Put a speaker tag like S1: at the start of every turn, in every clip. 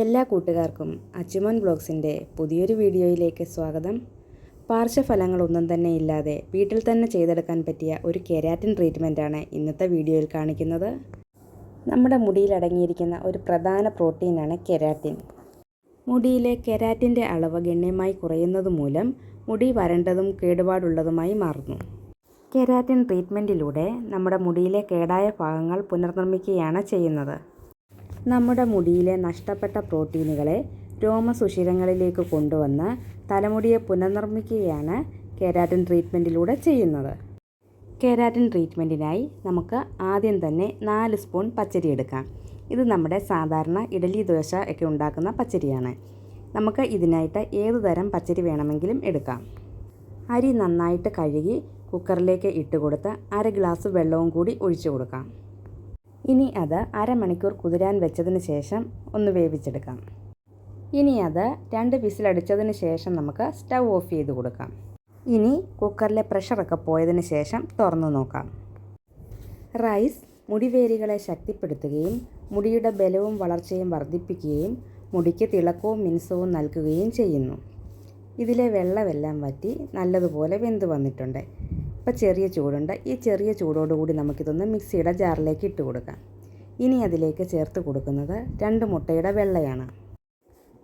S1: എല്ലാ കൂട്ടുകാർക്കും അച്ചുമോൻ ബ്ലോഗ്സിന്റെ പുതിയൊരു വീഡിയോയിലേക്ക് സ്വാഗതം. പാർശ്വഫലങ്ങളൊന്നും തന്നെ ഇല്ലാതെ വീട്ടിൽ തന്നെ ചെയ്തെടുക്കാൻ പറ്റിയ ഒരു കെരാറ്റിൻ ട്രീറ്റ്മെന്റാണ് ഇന്നത്തെ വീഡിയോയിൽ കാണിക്കുന്നത്. നമ്മുടെ മുടിയിൽ അടങ്ങിയിരിക്കുന്ന ഒരു പ്രധാന പ്രോട്ടീനാണ് കെരാറ്റിൻ. മുടിയിലെ കെരാറ്റിന്റെ അളവ് ഗണ്യമായി കുറയുന്നത് മൂലം മുടി വരണ്ടതും കേടുപാടുള്ളതുമായി മാറുന്നു. കെരാറ്റിൻ ട്രീറ്റ്മെന്റിലൂടെ നമ്മുടെ മുടിയിലെ കേടായ ഭാഗങ്ങൾ പുനർനിർമ്മിക്കുകയാണ് ചെയ്യുന്നത്. നമ്മുടെ മുടിയിലെ നഷ്ടപ്പെട്ട പ്രോട്ടീനുകളെ രോമസുഷിരങ്ങളിലേക്ക് കൊണ്ടുവന്ന് തലമുടിയെ പുനർനിർമ്മിക്കുകയാണ് കെരാറ്റിൻ ട്രീറ്റ്മെന്റിലൂടെ ചെയ്യുന്നത്. കെരാറ്റിൻ ട്രീറ്റ്മെന്റിനായി നമുക്ക് ആദ്യം തന്നെ നാല് സ്പൂൺ പച്ചരി എടുക്കാം. ഇത് നമ്മുടെ സാധാരണ ഇഡലി ദോശ ഒക്കെ ഉണ്ടാക്കുന്ന പച്ചരിയാണ്. നമുക്ക് ഇതിനായിട്ട് ഏതു തരം പച്ചരി വേണമെങ്കിലും എടുക്കാം. അരി നന്നായിട്ട് കഴുകി കുക്കറിലേക്ക് ഇട്ട് കൊടുത്ത് അര ഗ്ലാസ് വെള്ളവും കൂടി ഒഴിച്ചു കൊടുക്കാം. ഇനി അത് അരമണിക്കൂർ കുതിരാൻ വെച്ചതിന് ശേഷം ഒന്ന് വേവിച്ചെടുക്കാം. ഇനി അത് രണ്ട് വിസിലടിച്ചതിന് ശേഷം നമുക്ക് സ്റ്റൗ ഓഫ് ചെയ്ത് കൊടുക്കാം. ഇനി കുക്കറിലെ പ്രഷറൊക്കെ പോയതിന് ശേഷം തുറന്നു നോക്കാം. റൈസ് മുടിവേരുകളെ ശക്തിപ്പെടുത്തുകയും മുടിയുടെ ബലവും വളർച്ചയും വർദ്ധിപ്പിക്കുകയും മുടിക്ക് തിളക്കവും മിനുസവും നൽകുകയും ചെയ്യുന്നു. ഇതിലെ വെള്ളമെല്ലാം വറ്റി നല്ലതുപോലെ വെന്ത് വന്നിട്ടുണ്ട്. ഇപ്പോൾ ചെറിയ ചൂടുണ്ട്. ഈ ചെറിയ ചൂടോടുകൂടി നമുക്കിതൊന്ന് മിക്സിയുടെ ജാറിലേക്ക് ഇട്ട് കൊടുക്കാം. ഇനി അതിലേക്ക് ചേർത്ത് കൊടുക്കുന്നത് രണ്ട് മുട്ടയുടെ വെള്ളയാണ്.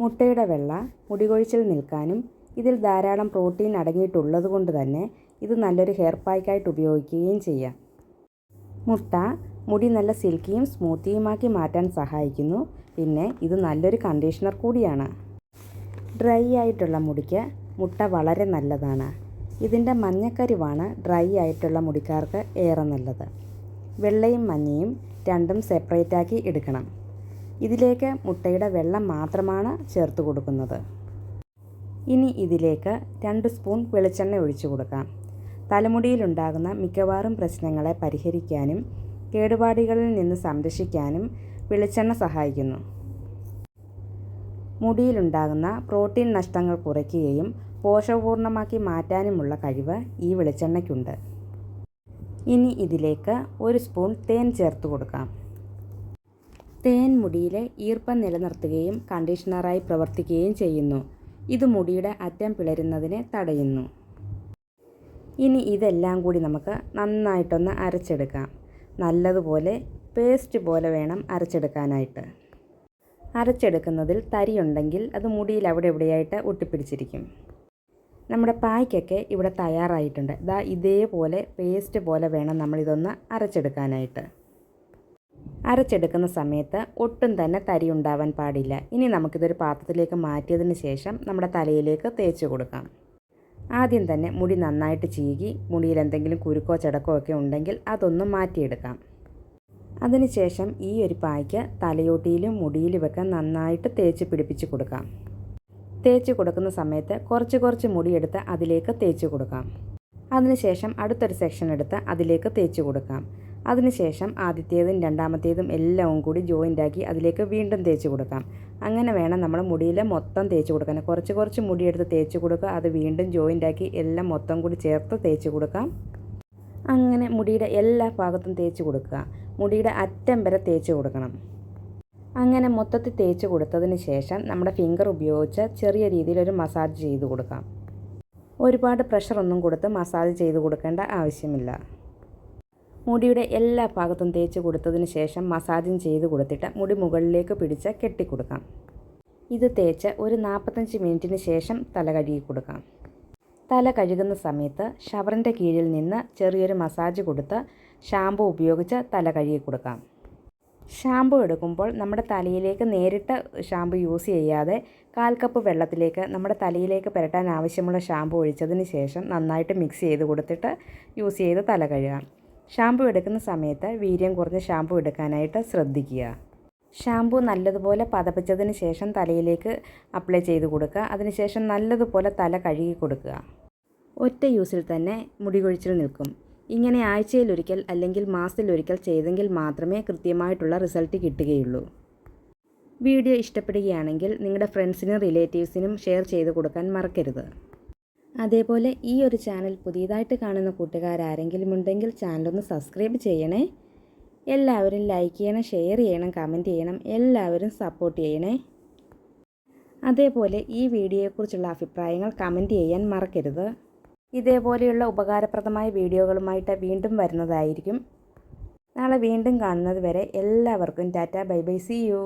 S1: മുട്ടയുടെ വെള്ള മുടികൊഴിച്ചിൽ നിൽക്കാനും ഇതിൽ ധാരാളം പ്രോട്ടീൻ അടങ്ങിയിട്ടുള്ളത് കൊണ്ട് തന്നെ ഇത് നല്ലൊരു ഹെയർ പാക്കായിട്ട് ഉപയോഗിക്കുകയും ചെയ്യാം. മുട്ട മുടി നല്ല സിൽക്കിയും സ്മൂത്തിയുമാക്കി മാറ്റാൻ സഹായിക്കുന്നു. പിന്നെ ഇത് നല്ലൊരു കണ്ടീഷണർ കൂടിയാണ്. ഡ്രൈ ആയിട്ടുള്ള മുടിക്ക് മുട്ട വളരെ നല്ലതാണ്. ഇതിന്റെ മഞ്ഞക്കരിവാണ് ഡ്രൈ ആയിട്ടുള്ള മുടിക്കാർക്ക് ഏറെ നല്ലത്. വെള്ളയും മഞ്ഞയും രണ്ടും സെപ്പറേറ്റ് ആക്കി എടുക്കണം. ഇതിലേക്ക് മുട്ടയുടെ വെള്ളം മാത്രമാണ് ചേർത്ത് കൊടുക്കുന്നത്. ഇനി ഇതിലേക്ക് രണ്ട് സ്പൂൺ വെളിച്ചെണ്ണ ഒഴിച്ചു കൊടുക്കാം. തലമുടിയിലുണ്ടാകുന്ന മിക്കവാറും പ്രശ്നങ്ങളെ പരിഹരിക്കാനും കേടുപാടുകളിൽ നിന്ന് സംരക്ഷിക്കാനും വെളിച്ചെണ്ണ സഹായിക്കുന്നു. മുടിയിലുണ്ടാകുന്ന പ്രോട്ടീൻ നഷ്ടങ്ങൾ കുറയ്ക്കുകയും പോഷകപൂർണമാക്കി മാറ്റാനുമുള്ള കഴിവ് ഈ വെളിച്ചെണ്ണയ്ക്കുണ്ട്. ഇനി ഇതിലേക്ക് ഒരു സ്പൂൺ തേൻ ചേർത്ത് കൊടുക്കാം. തേൻ മുടിയിലെ ഈർപ്പം നിലനിർത്തുകയും കണ്ടീഷണറായി പ്രവർത്തിക്കുകയും ചെയ്യുന്നു. ഇത് മുടിയുടെ അറ്റം പിളരുന്നതിനെ തടയുന്നു. ഇനി ഇതെല്ലാം കൂടി നമുക്ക് നന്നായിട്ടൊന്ന് അരച്ചെടുക്കാം. നല്ലതുപോലെ പേസ്റ്റ് പോലെ വേണം അരച്ചെടുക്കാനായിട്ട്. അരച്ചെടുക്കുന്നതിൽ തരിയുണ്ടെങ്കിൽ അത് മുടിയിൽ അവിടെ എവിടെയായിട്ട് ഒട്ടിപ്പിടിച്ചിരിക്കും. നമ്മുടെ പായ്ക്കൊക്കെ ഇവിടെ തയ്യാറായിട്ടുണ്ട്. ദാ ഇതേപോലെ പേസ്റ്റ് പോലെ വേണം നമ്മളിതൊന്ന് അരച്ചെടുക്കാനായിട്ട്. അരച്ചെടുക്കുന്ന സമയത്ത് ഒട്ടും തന്നെ തരി ഉണ്ടാവാൻ പാടില്ല. ഇനി നമുക്കിതൊരു പാത്രത്തിലേക്ക് മാറ്റിയതിന് ശേഷം നമ്മുടെ തലയിലേക്ക് തേച്ച് കൊടുക്കാം. ആദ്യം തന്നെ മുടി നന്നായിട്ട് ചീകി മുടിയിൽ എന്തെങ്കിലും കുരുക്കോ ചടക്കോ ഒക്കെ ഉണ്ടെങ്കിൽ അതൊന്ന് മാറ്റിയെടുക്കാം. അതിനുശേഷം ഈ ഒരു പായ്ക്ക് തലയോട്ടിയിലും മുടിയിലുമൊക്കെ നന്നായിട്ട് തേച്ച് പിടിപ്പിച്ച് കൊടുക്കാം. തേച്ച് കൊടുക്കുന്ന സമയത്ത് കുറച്ച് കുറച്ച് മുടിയെടുത്ത് അതിലേക്ക് തേച്ച് കൊടുക്കാം. അതിനുശേഷം അടുത്തൊരു സെക്ഷൻ എടുത്ത് അതിലേക്ക് തേച്ച് കൊടുക്കാം. അതിനുശേഷം ആദ്യത്തേതും രണ്ടാമത്തേതും എല്ലാം കൂടി ജോയിന്റാക്കി അതിലേക്ക് വീണ്ടും തേച്ച് കൊടുക്കാം. അങ്ങനെ വേണം നമ്മൾ മുടിയിൽ മൊത്തം തേച്ച് കൊടുക്കാൻ. കുറച്ച് കുറച്ച് മുടിയെടുത്ത് തേച്ച് കൊടുക്കുക. അത് വീണ്ടും ജോയിന്റാക്കി എല്ലാം മൊത്തം കൂടി ചേർത്ത് തേച്ച് കൊടുക്കാം. അങ്ങനെ മുടിയുടെ എല്ലാ ഭാഗത്തും തേച്ച് കൊടുക്കുക. മുടിയുടെ അറ്റം വരെ തേച്ച് കൊടുക്കണം. അങ്ങനെ മൊത്തത്തിൽ തേച്ച് കൊടുത്തതിന് ശേഷം നമ്മുടെ ഫിംഗർ ഉപയോഗിച്ച് ചെറിയ രീതിയിൽ ഒരു മസാജ് ചെയ്ത് കൊടുക്കാം. ഒരുപാട് പ്രഷറൊന്നും കൊടുത്ത് മസാജ് ചെയ്ത് കൊടുക്കേണ്ട ആവശ്യമില്ല. മുടിയുടെ എല്ലാ ഭാഗത്തും തേച്ച് കൊടുത്തതിന് ശേഷം മസാജിങ് ചെയ്ത് കൊടുത്തിട്ട് മുടി മുകളിലേക്ക് പിടിച്ച് കെട്ടിക്കൊടുക്കാം. ഇത് തേച്ച് ഒരു നാൽപ്പത്തഞ്ച് മിനിറ്റിന് ശേഷം തല കഴുകി കൊടുക്കാം. തല കഴുകുന്ന സമയത്ത് ഷവറിന്റെ കീഴിൽ നിന്ന് ചെറിയൊരു മസാജ് കൊടുത്ത് ഷാമ്പു ഉപയോഗിച്ച് തല കഴുകി കൊടുക്കാം. ഷാമ്പു എടുക്കുമ്പോൾ നമ്മുടെ തലയിലേക്ക് നേരിട്ട് ഷാമ്പു യൂസ് ചെയ്യാതെ കാൽ കപ്പ് വെള്ളത്തിലേക്ക് നമ്മുടെ തലയിലേക്ക് പുരട്ടാൻ ആവശ്യമുള്ള ഷാമ്പു ഒഴിച്ചതിന് ശേഷം നന്നായിട്ട് മിക്സ് ചെയ്ത് കൊടുത്തിട്ട് യൂസ് ചെയ്ത് തല കഴുകാം. ഷാമ്പു എടുക്കുന്ന സമയത്ത് വീര്യം കുറഞ്ഞ ഷാമ്പു എടുക്കാനായിട്ട് ശ്രദ്ധിക്കുക. ഷാമ്പു നല്ലതുപോലെ പതപ്പിച്ചതിന് ശേഷം തലയിലേക്ക് അപ്ലൈ ചെയ്ത് കൊടുക്കുക. അതിനുശേഷം നല്ലതുപോലെ തല കഴുകി കൊടുക്കുക. ഒറ്റ യൂസിൽ തന്നെ മുടി കൊഴിച്ചിൽ നിൽക്കും. ഇങ്ങനെ ആഴ്ചയിലൊരിക്കൽ അല്ലെങ്കിൽ മാസത്തിലൊരിക്കൽ ചെയ്തെങ്കിൽ മാത്രമേ കൃത്യമായിട്ടുള്ള റിസൾട്ട് കിട്ടുകയുള്ളൂ. വീഡിയോ ഇഷ്ടപ്പെടുകയാണെങ്കിൽ നിങ്ങളുടെ ഫ്രണ്ട്സിനും റിലേറ്റീവ്സിനും ഷെയർ ചെയ്ത് കൊടുക്കാൻ മറക്കരുത്. അതേപോലെ ഈ ഒരു ചാനൽ പുതിയതായിട്ട് കാണുന്ന കൂട്ടുകാരാരെങ്കിലും ഉണ്ടെങ്കിൽ ചാനലൊന്ന് സബ്സ്ക്രൈബ് ചെയ്യണേ. എല്ലാവരും ലൈക്ക് ചെയ്യണം ഷെയർ ചെയ്യണം കമന്റ് ചെയ്യണം എല്ലാവരും സപ്പോർട്ട് ചെയ്യണേ. അതേപോലെ ഈ വീഡിയോയെക്കുറിച്ചുള്ള അഭിപ്രായങ്ങൾ കമന്റ് ചെയ്യാൻ മറക്കരുത്. ഇതേപോലെയുള്ള ഉപകാരപ്രദമായ വീഡിയോകളുമായിട്ട് വീണ്ടും വരുന്നതായിരിക്കും. നാളെ വീണ്ടും കാണുന്നത് വരെ എല്ലാവർക്കും tata bye bye see you